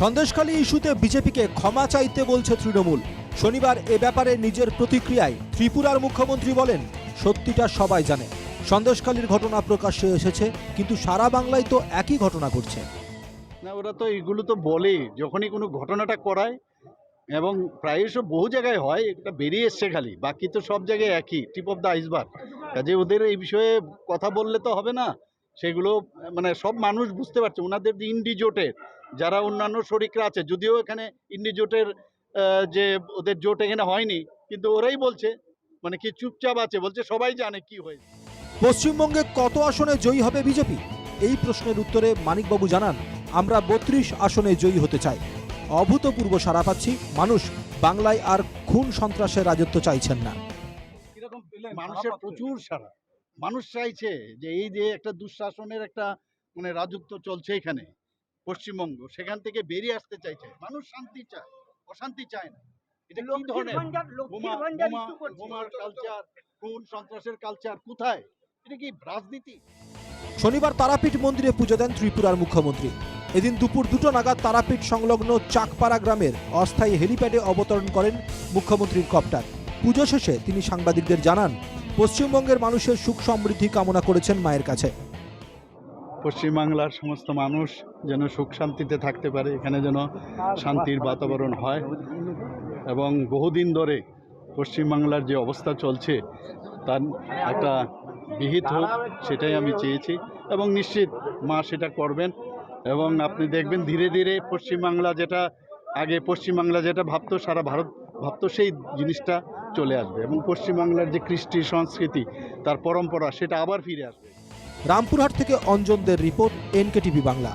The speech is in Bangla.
সন্দেশখালী ইস্যুতে বিজেপিকে ক্ষমা চাইতে বলছে তৃণমূল। শনিবার এ ব্যাপারে নিজের প্রতিক্রিয়ায় ত্রিপুরার মুখ্যমন্ত্রী বলেন, সত্যিটা সবাই জানে। সন্দেশখালীর ঘটনা প্রকাশ্যে এসেছে, কিন্তু সারা বাংলায় তো একই ঘটনা ঘটছে। না, ওরা তো এগুলো তো বলে যখনই কোনো ঘটনাটা করায়, এবং প্রায়শ বহু জায়গায় হয়, এটা বেরিয়ে এসছে খালি, বাকি তো সব জায়গায় একই টিপ অফ দ্য আইসবার্গ কাজে ওদের এই বিষয়ে কথা বললে তো হবে না সেগুলো মানে সব মানুষ বুঝতে পারছে। ওনাদের যে ইন্ডিজোটের যারা অন্যান্য শরিকরা আছে যদিও এখানে ইন্ডিজোটের যে ওদের জোট এখানে হয়নি কিন্তু ওরাই বলছে মানে কি চুপচাপ আছে বলছে সবাই জানে কি হয়েছে। পশ্চিমবঙ্গে কত আসনে জয়ী হবে বিজেপি? এই প্রশ্নের উত্তরে মানিকবাবু জানান আমরা বত্রিশ আসনে জয়ী হতে চাই। অভূতপূর্ব সাড়া পাচ্ছি মানুষ বাংলায় আর খুন সন্ত্রাসের রাজত্ব চাইছেন না। মানুষের প্রচুর সারা মানুষ চাইছে যে এই যে একটা দুঃশাসনের একটা মানে রাজত্ব চলছে এখানে পশ্চিমবঙ্গ সেখান থেকে বেরিয়ে আসতে চাইছে মানুষ শান্তি চায় অশান্তি চায় না। এটা কি ধরনের বোমার কালচার খুন সন্ত্রাসের কালচার কোথায়? এটা কি রাজনীতি? শনিবার তারাপীঠ মন্দিরে পুজো দেন ত্রিপুরার মুখ্যমন্ত্রী। এদিন দুপুর দুটো নাগাদ তারাপীঠ সংলগ্ন চাকপাড়া গ্রামের অস্থায়ী হেলিপ্যাডে অবতরণ করেন মুখ্যমন্ত্রীর কপ্টার। পুজো শেষে তিনি সাংবাদিকদের জানান পশ্চিমবঙ্গের মানুষের সুখ সমৃদ্ধি কামনা করেছেন মায়ের কাছে। পশ্চিমবাংলার সমস্ত মানুষ যেন সুখ শান্তিতে থাকতে পারে, এখানে যেন শান্তির বাতাবরণ হয় এবং বহুদিন ধরে পশ্চিমবাংলার যে অবস্থা চলছে, তার একটা বিহিত হোক, সেটাই আমি চেয়েছি এবং নিশ্চিত মা সেটা করবেন এবং আপনি দেখবেন ধীরে ধীরে পশ্চিমবাংলা যেটা, আগে পশ্চিমবাংলা যেটা ভাবতো সারা ভারত ভাবতো সেই জিনিসটা চলে আসবে এবং পশ্চিমবাংলার যে কৃষ্টি সংস্কৃতি, তার পরম্পরা, সেটা আবার ফিরে আসবে। রামপুরহাট থেকে অঞ্জনদের রিপোর্ট এনকেটিভি বাংলা।